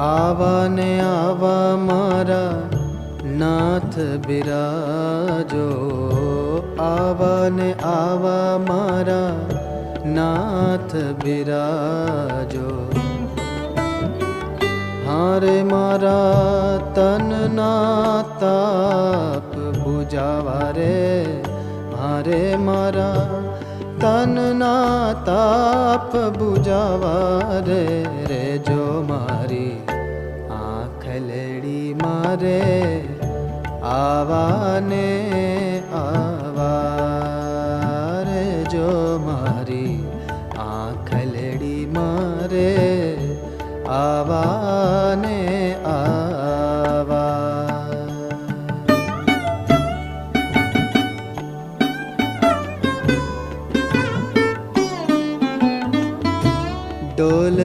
आवा ने आवा मारा, नाथ बिराजो। आवा ने आवा मारा, नाथ बिराजो। हारे मारा तन ना ताप बुझावा रे। हारे मारा तन ना ताप बुझावा रे। रे जो मारा મારે આવાને આવા રે જો મારી આંખલડી મારે આવાને આવા. ડોલ